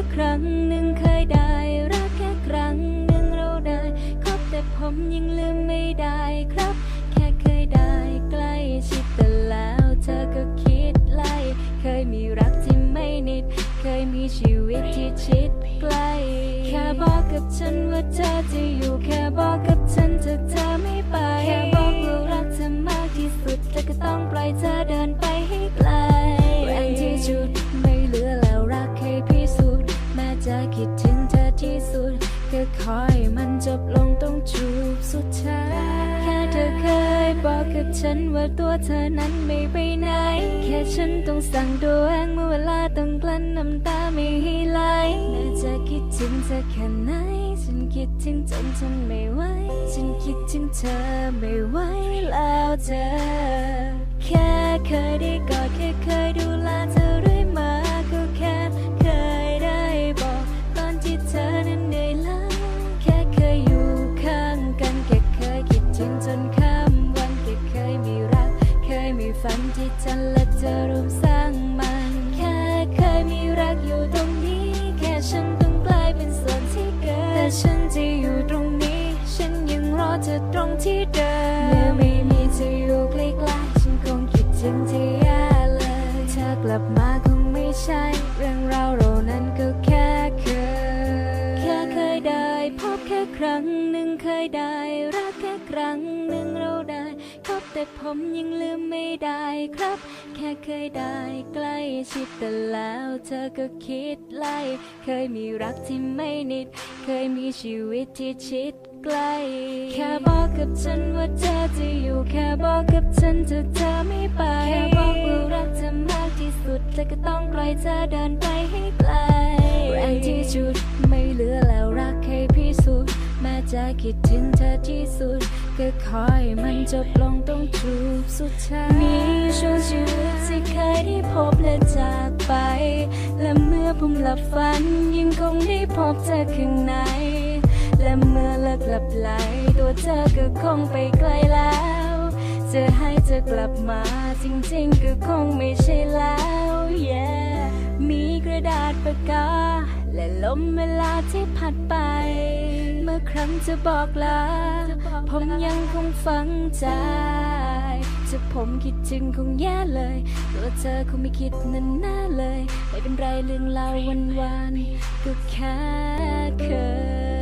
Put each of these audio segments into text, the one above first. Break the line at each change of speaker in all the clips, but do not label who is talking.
ค่ครั้งหนึ่งเคยได้ รักแค่ครั้งหนึ่งเราได้คบแต่ผมยังลืมไม่ได้ครับ แค่เคยได้ใกล้ชิดแต่แล้วเธอก็คิดไล่ เคยมีรักที่ไม่นิด เคยมีชีวิตที่ชิดใกล้ แค่บอกกับฉันว่าเธ ว่าตัวเธอนั้นไม่ไปไหน แค่ฉันต้องสั่งตัวเองเมื่อเวลาต้องกลั้นน้ำตาไม่ให้ไหลแม้จะคิดถึงเธอแค่ไหน ฉันคิดถึงจนทนไม่ไหว ฉันคิดถึงเธอไม่ไหวแล้วเธอ แต่ผมยังลืมไม่ได้ครับ แค่เคยได้ใกล้ชิดแต่แล้วเธอก็คิดไล่ เคยมีรักที่ไม่นิด เคยมีชีวิตที่ชิดใกล้แค่บอกกับฉันว่าเธอจะอยู่ แค่บอกกับฉันเธอเธอไม่ไป แค่บอกว่ารักเธอมากที่สุดแต่ก็ต้องปล่อยเธอเดินไปให้ไกลแรงที่ชุดไม่เหลือแล้วรักให้พิสูจน์แม้จะคิดถึงเธอที่สุด ก็ขอให้มันจบลงตรงจูบสุดท้ายมีช่วงชีวิตที่เคยได้พบและจากไป และเมื่อผมหลับฝันยังคงได้พบเธอข้างใน และเมื่อเลิกหลับไหลตัวเธอก็คงไปไกลแล้วจะให้เธอกลับมาจริงๆก็คงไม่ใช่แล้ว yeah มีกระดาษปากกาและลมเวลาที่พัดไป มื่อครั้งจะบอกลา ผมยังคงฝังใจ จะผมคิดถึงคงแย่เลยตัวเธอคงไม่คิดนั่นแน่เลย ไม่เป็นไรเรื่องราวันวานๆก็แค่เคย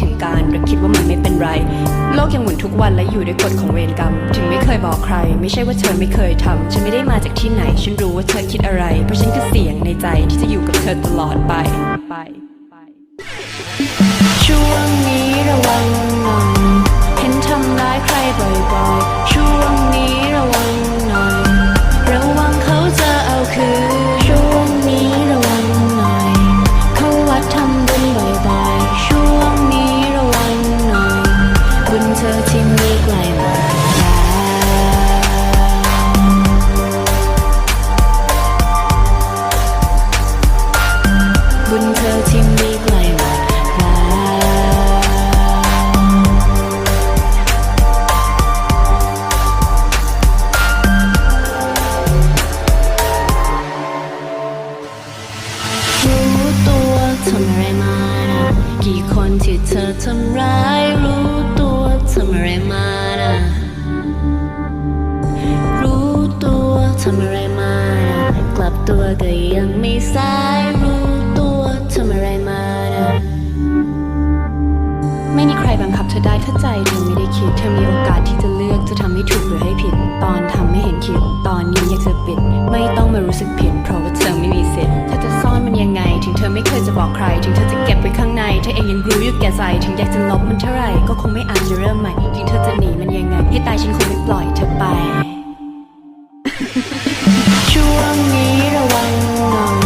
ถึงการหรือคิดว่ามันไม่เป็นไร โลกยังหมุนทุกวันและอยู่ด้วยกฎของเวรกรรม ถึงไม่เคยบอกใคร ไม่ใช่ว่าเธอไม่เคยทำฉันไม่ได้มาจากที่ไหน ฉันรู้ว่าเธอคิดอะไร เพราะฉันคือเสียงในใจที่จะอยู่กับเธอตลอดไปไปไปช่วงนี้ระวัง บุญเไม่มีใครบังคับเธอได้ถ้าใจเธอไม่ได้คิด เธอมีโอกาสที่จะเลือกจะทำให้ถูกหรือให้ผิด ตอนทำไม่เห็นคิด ตอนนี้อยากจะปิด ไม่ต้องมารู้สึกผิด เพราะว่าเธอไม่มีสิทธิ์เธอจะซ่อนมันยังไง ถึงเธอไม่เคยจะบอกใคร ถึงเธอจะเก็บไว้ข้างใน เธอเองยังรู้อยู่แก่ใจ ถึงอยากจะลบมันเท่าไหร่ ก็คงไม่อาจจะเริ่มใหม่ ถึงเธอจะหนีมันยังไง ให้ตายฉันคงไม่ปล่อยเธอไป
ช่วงนี้ระวังหน่อย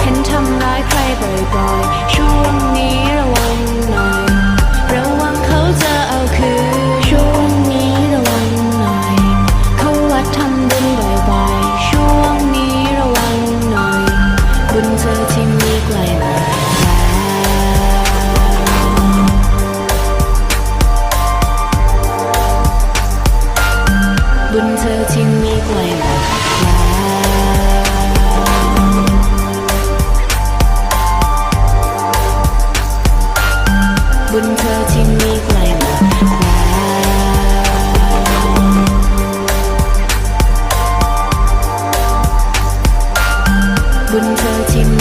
เห็นทำร้ายใครบ่อยๆ ช่วงนี้ บุญเธอที่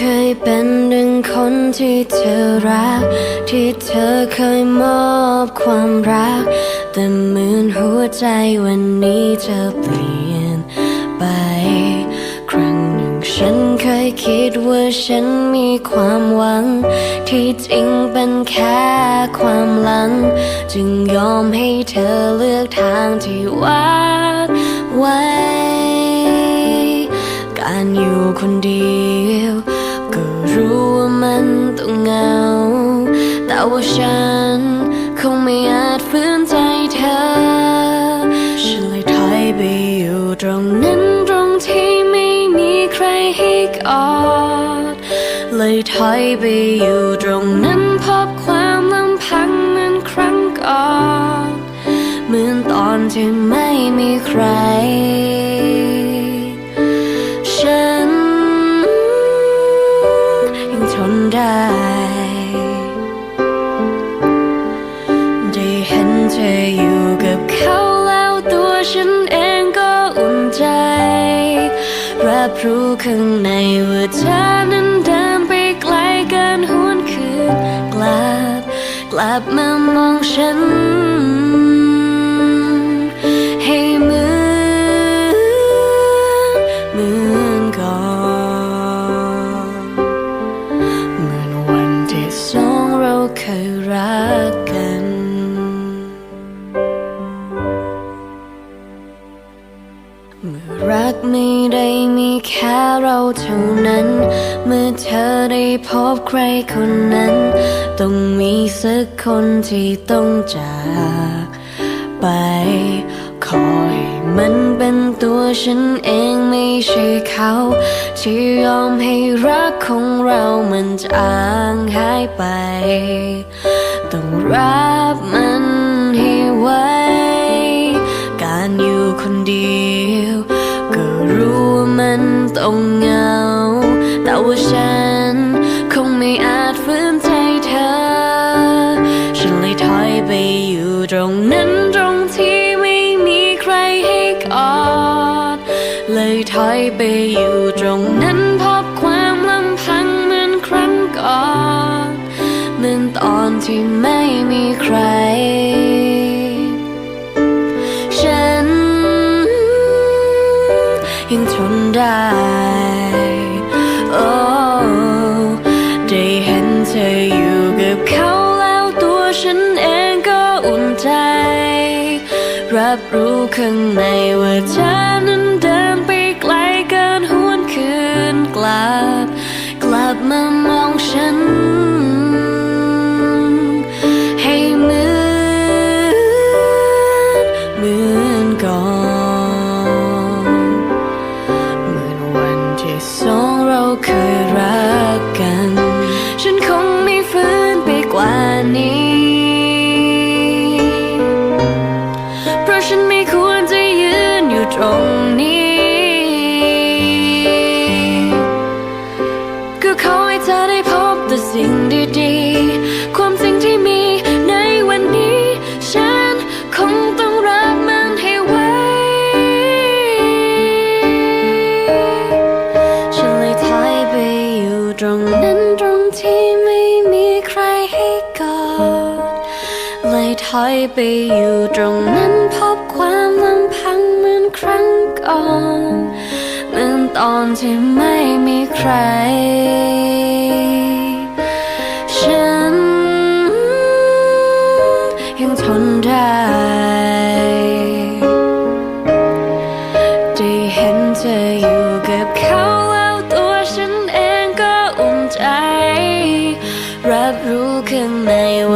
เคยเป็นหนึ่งคนที่เธอรัก ที่เธอเคยมอบความรัก แต่เหมือนหัวใจวันนี้เธอเปลี่ยนไป ครั้งหนึ่งฉันเคยคิดว่าฉันมีความหวัง ที่จริงเป็นแค่ความหลัง จึงยอมให้เธอเลือกทางที่วาดไว้ การอยู่คนเดียว รู้ว่ามันต้องเหงา แต่ว่าฉันคงไม่อาจฝืนใจเธอ ฉันเลยถอยไปอยู่ตรงนั้นตรงที่ไม่มีใครให้กอด เลยถอยไปอยู่ตรงนั้นพบความลำพังเหมือนครั้งก่อน เหมือนตอนที่ไม่มีใคร ได้ ได้เห็นเธออยู่กับเขาแล้วตัวฉันเองก็อุ่นใจ รับรู้ข้างในว่าเธอนั้นเดินไปไกลเกินหวนคืนกลับ กลับมามองฉัน รักกัน เมื่อรักไม่ได้มีแค่เราเท่านั้น เมื่อเธอได้พบใครคนนั้น ต้องมีสักคนที่ต้องจากไป ขอให้มันเป็นตัวฉันเองไม่ใช่เขา ที่ยอมให้รักของเรามันจางหายไป ต้องรับมันให้ไว้การอยู่คนเดียว ก็รู้ว่ามันต้อง ยังทนได้โอ้ได้เห็นเธออยู่กับเขาแล้วตัวฉันเองก็อุ่นใจ รับรู้ข้างในว่าเธอ อยไปอยู่ตรงนั้นพบความลำพังเหมือนครั้งก่อนเหมือนตอนที่ไม่มีใคร ฉันยังทนได้ได้เห็นเธออยู่กับเขาแล้วตัวฉันเองก็อุ่นใจ รับรู้ข้างในว่า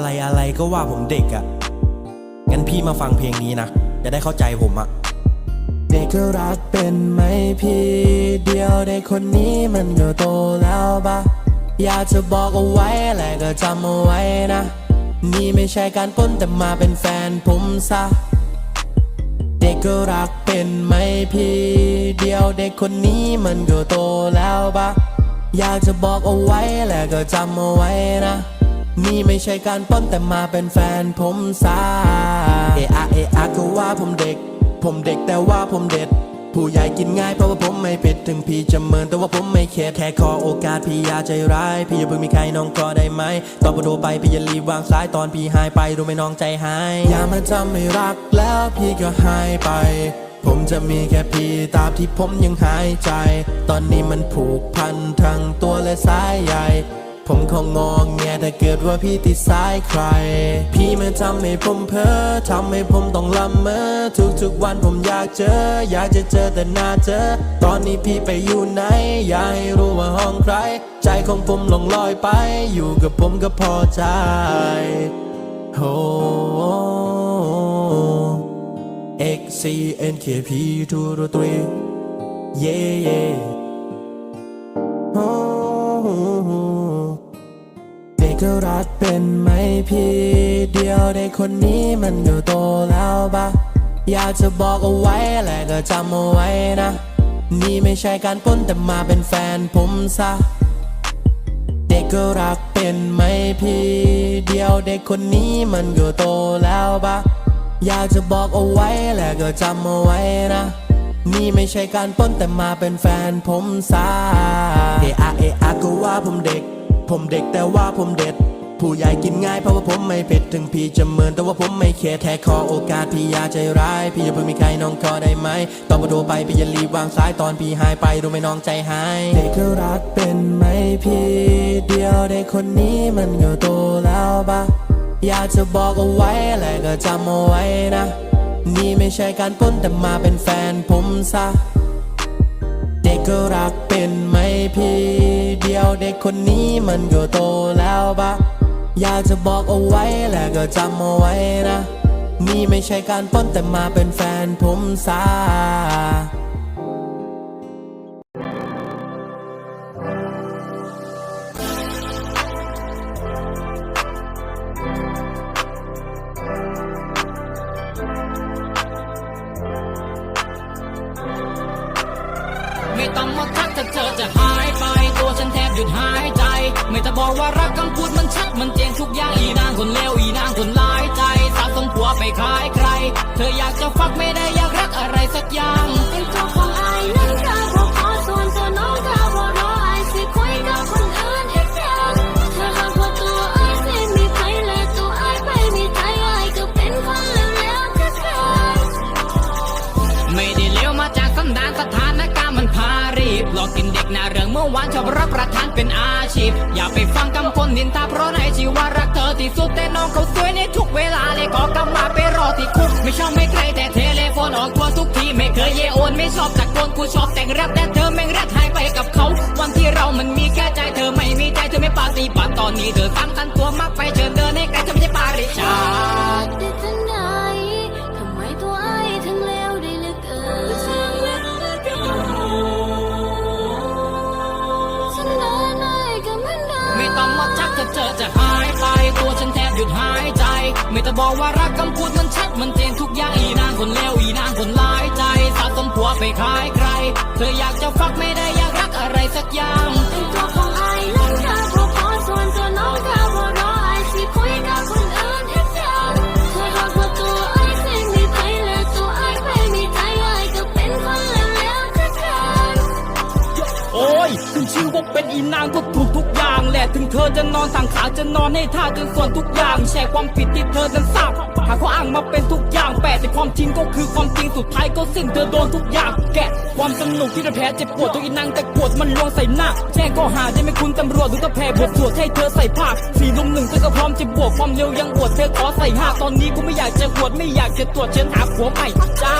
อะ
ไรอะไรก็ว่าผมเด็กอะ่ะ งั้นพี่มาฟังเพลงนี้นะ จะได้เข้าใจผมอะ่ะ เด็กก็รักเป็นไหมพี่เดียวเด็กคนนี้มันก็โตแล้วปะอยากจะบอกเอาไว้แหละก็จำเอาไว้นะ นี่ไม่ใช่การป้นแต่มาเป็นแฟนผมซะ เด็กก็รักเป็นไหมพี่เดียวเด็กคนนี้มันก็โตแล้วปะอยากจะบอกเอาไว้แหละก็จำเอาไว้นะ นี่ไม่ใช่การป้นแต่มาเป็นแฟนผมซาเอะอะเอะอะก็ว่าผมเด็ก ผมเด็กแต่ว่าผมเด็ด ผู้ใหญ่กินง่ายเพราะว่าผมไม่ผิดถึงพี่จะเมินแต่ว่าผมไม่เข็ดแค่ขอโอกาสพี่อย่าใจร้าย พี่อย่าเพิ่งมีใครน้องก็ได้ไหม ตอนพอโทรไปพี่อย่ารีบวางสายตอนพี่หายไปรู้ไหมน้องใจหาย อย่ามาทำให้รักแล้วพี่ก็หายไปผมจะมีแค่พี่ตาบที่ผมยังหายใจ ตอนนี้มันผูกพันทั้งตัวและสายใย ผมคงงองแงถ้าเกิดว่าพี่ติดสายใคร พี่มาทำให้ผมเพ้อทำให้ผมต้องละเมอทุกๆวันผมอยากเจอ อยากจะเจอแต่หน้าเจอ ตอนนี้พี่ไปอยู่ไหน อยากให้รู้ว่าห้องใคร ใจของผมหลงลอยไป อยู่กับผมก็พอใจโอ้ X C N K P two to three yeah yeah โอ้เด็ กก็รักเป็นไหมพี่เดียวเด็กคนนี้มันก็โตแล้วปะอยากจะบอกเอาไว้แหละก็จำเอาไว้นะ นี่ไม่ใช่การป้นแต่มาเป็นแฟนผมซะ เด็กก็รักเป็นไหมพี่เดียวเด็กคนนี้มันก็โตแล้วปะอยากจะบอกเอาไว้แหละก็จำเอาไว้นะนี่ไม่ใช่การป้นแต่มาเป็นแฟนผมซาเอะอะเอะอะก็ว่าผมเด็ก ผมเด็กแต่ว่าผมเด็ด ผู้ใหญ่กินง่ายเพราะว่าผมไม่เผ็ดถึงพี่จะเมินแต่ว่าผมไม่เข็ดแค่ขอโอกาสพี่อย่าใจร้าย พี่อย่าเพิ่งมีใครน้องขอได้ไหมตอนพอโทรไปพี่อย่ารีบวางสายตอนพี่หายไปรู้ไหมน้องใจหายเด็กก็รักเป็นไหมพี่เดียวเด็กคนนี้มันก็โตแล้วปะอยากจะบอกเอาไว้แหละก็จำเอาไว้นะ นี่ไม่ใช่การป้นแต่มาเป็นแฟนผมซะ เด็กก็รักเป็น พี่เดียวเด็กคนนี้มันก็โตแล้วปะอยากจะบอกเอาไว้และก็จำเอาไว้นะ นี่ไม่ใช่การป้นแต่มาเป็นแฟนผมซา
ยุดหายใจ ไม่ต้องบอกว่ารักคำพูดมันชัดมันเจงทุกอย่างอีนางคนเลวอีนางคนร้ายใจสะสมผัวไปขายใคร เธออยากจะฟักไม่ได้อยากรักอะไรสักอย่าง
เป็น
อาชีพ อย่าไปฟังคำคนนินทาเพราะในชีวารักเธอที่สุดแต่น้องเขาสวยในทุกเวลาเลยก็กำมาไปรอที่คุก ไม่ชอบไม่ใครแต่เทเลโฟนออกตัวทุกทีไม่เคยเยโอนไม่ชอบตะโกนกูชอบแต่งแรปแต่เธอแม่งแรปหายไปกับเขา วันที่เรามันมีแค่ใจเธอไม่มีใจเธอไม่ปาฏิบัติตอนนี้เธอสำคัญตัวมากไปเชิญเดินให้ไกลเธอไม่ใช่ปาริชาติ
ไม่
บอกว่ารักคำพูดมันชัดมันเจนทุกอย่างอีนางคนเลวอีนางคนร้ายใจสะสมผัวไปขายใคร เธออยากจะฟักไม่ได้อยากรักอะไรสักอย่าง
ตัวของ เป็น
อีนางก็ถูกทุกอย่างแหละถึงเธอจะนอนสั่งขาจะนอนให้ท่าจนส่วนทุกอย่าง แชร์ความผิดที่เธอนั้นทราบหาข้ออ้างมาเป็นทุกอย่างแปดแต่ความจริงก็คือความจริงสุดท้ายก็สิ้นเธอโดนทุกอย่าง แกะความสนุกที่เธอแพ้เจ็บปวดตัวอีนางแต่ปวดมันลวงใส่หน้าแจ้งก็หาได้ไหม่คุณตำรวจหรือก็แพ้บทสวดให้เธอใส่ผ้าสี่ลุมหนึ่งเธอก็พร้อมจะบวกความเร็วยังอวดเธอขอใส่ห้าตอนนี้กูไม่อยากจะอวดไม่อยากจะตรวจเชิญหาผัวใหม่จ้า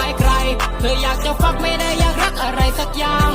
ายใคร เธออยากจะฟักไม่ได้อยากรักอะไรสักอย่าง